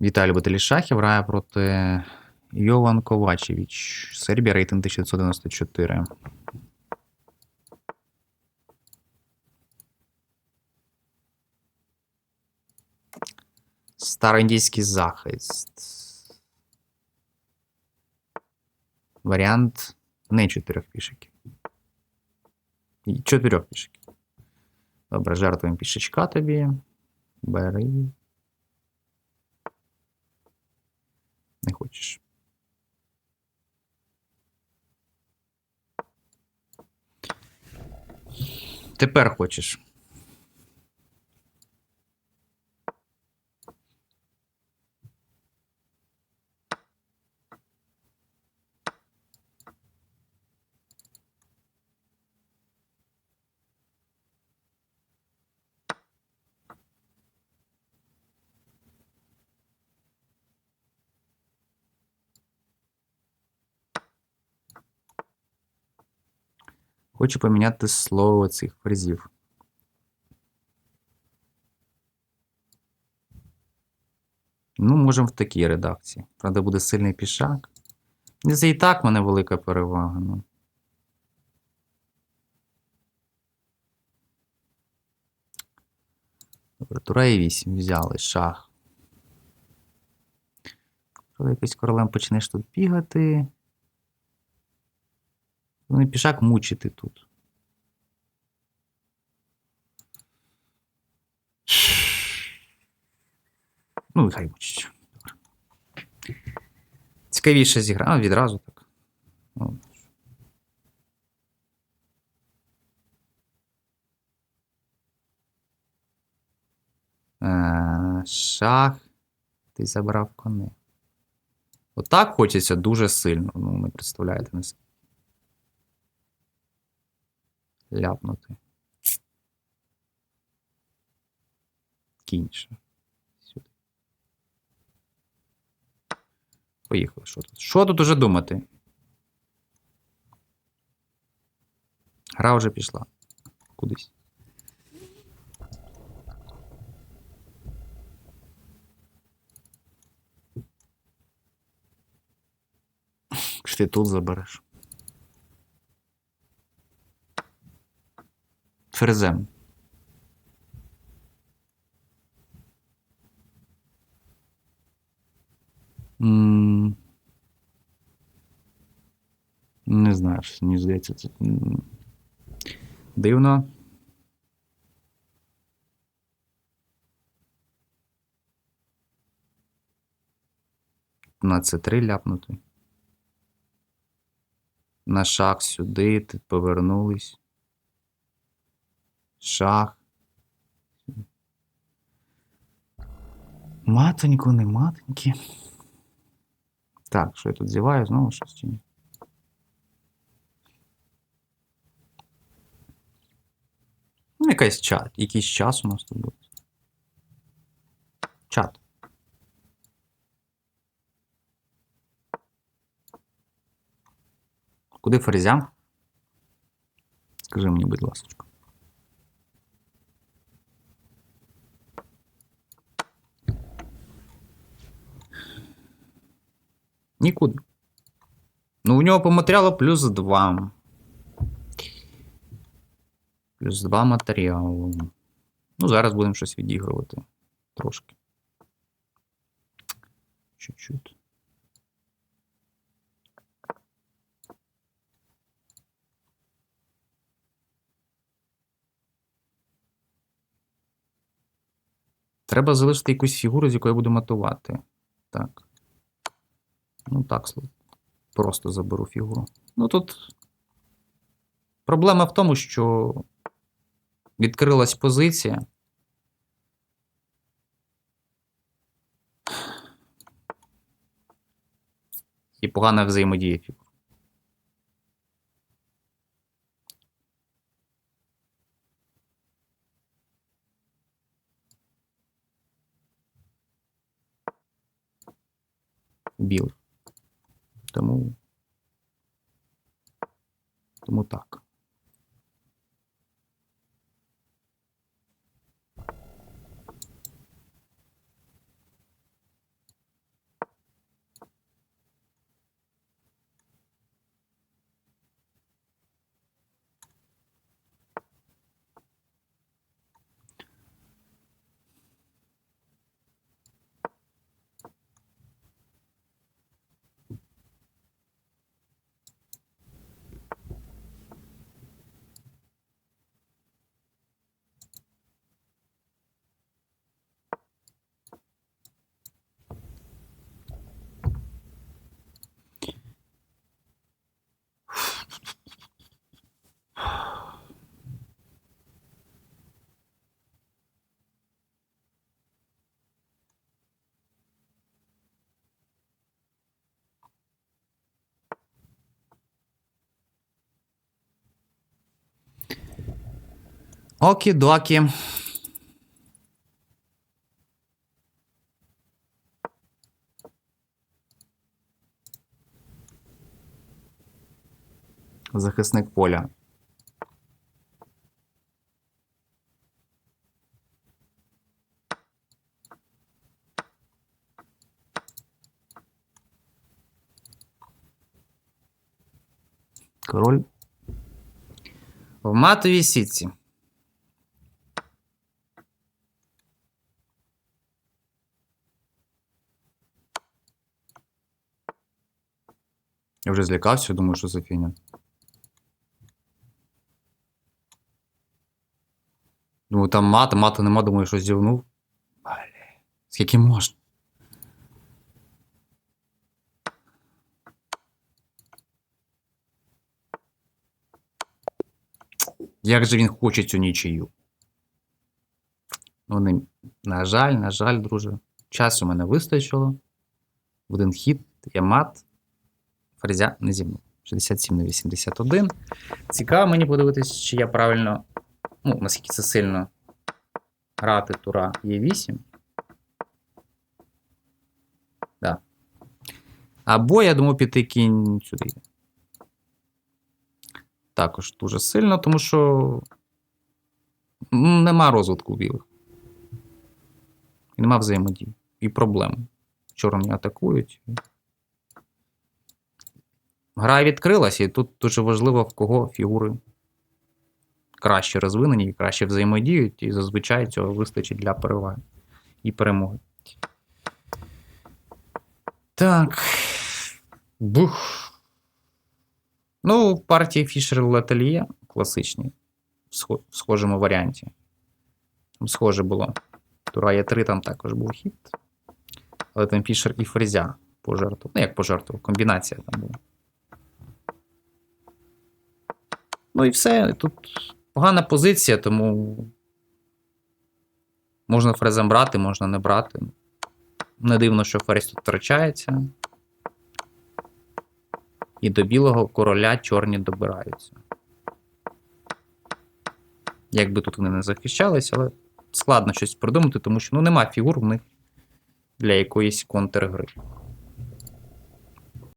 Віталій Любитель шахів грає проти Йован Ковачевич. Сербія рейтинг 1994. Староіндійський захист. Варіант не чотирьох пішиків. Чотирьох пішиків. Добре, жертвуємо пішечка тобі. Бери. Не хочеш. Тепер хочеш. Хочу поміняти слово цих фразів. Ну, можемо в такій редакції. Правда, буде сильний пішак. Це і так в мене велика перевага. Ну. Добре, тура і 8 взяли шах. Коли якийсь королем почнеш тут бігати. Вони пішак мучити тут. Ну, хай мучить. Цікавіше зіграти. А, відразу так. Ну. Е, Шах. Ти забрав кони. Отак хочеться дуже сильно. Ну, не представляєте наскільки. Ляпнути. Кінь ще. Сюди. Поїхали. Що тут? Що тут уже думати? Гра вже пішла. Кудись. Чи ти тут забереш? Ферзем. Не знаю, мені здається, це дивно. На це 3 ляпнути. На шаг сюди, повернулись. Шах. Матонько, не матоньки. Так, що я тут зіваю знову щось чи ні? Ну, якийсь чат. Якийсь час у нас тут буде. Чат. Куди ферзям? Скажи мені, будь ласка. Нікуди. Ну, у нього по матеріалу плюс 2. Плюс 2 матеріалу. Ну, зараз будемо щось відігрувати. Трошки. Чуть-чуть. Треба залишити якусь фігуру, з якою я буду матувати. Так. Ну так, просто заберу фігуру. Ну тут проблема в тому, що відкрилась позиція. І погана взаємодія фігур. Білий. Тому. Тому так. Окі-докі. Захисник поля. Король. В матовій сітці. Я вже злякався, думаю, що за фігня. Думаю, там мата, мата нема, думаю, що зівнув. Скільки можна? Як же він хоче цю нічию? Ну, не, на жаль, на жаль, друже. Часу мене вистачило. Один хід я мат. Ферзя не зімнув. 67 на 81. Цікаво мені подивитись, чи я правильно. Ну, наскільки це сильно грати тура Е8. Да. Або я думаю піти кінь сюди. Також дуже сильно, тому що нема розвитку білих. І нема взаємодії. І проблем. Чорні атакують. Гра відкрилася, і тут дуже важливо, в кого фігури краще розвинені і краще взаємодіють, і зазвичай цього вистачить для переваги і перемоги. Так. Бух. Ну, партії Фішер Летельє класичні, в схожому варіанті. Там схоже було. Тура Е3 там також був хід. Але там Фішер і Фрезя пожертвував. Ну, як пожертвував, комбінація там була. Ну і все. Тут погана позиція, тому можна фрезем брати, можна не брати. Не дивно, що ферзь тут втрачається. І до білого короля чорні добираються. Якби тут вони не захищались, але складно щось придумати, тому що ну, нема фігур в них для якоїсь контргри.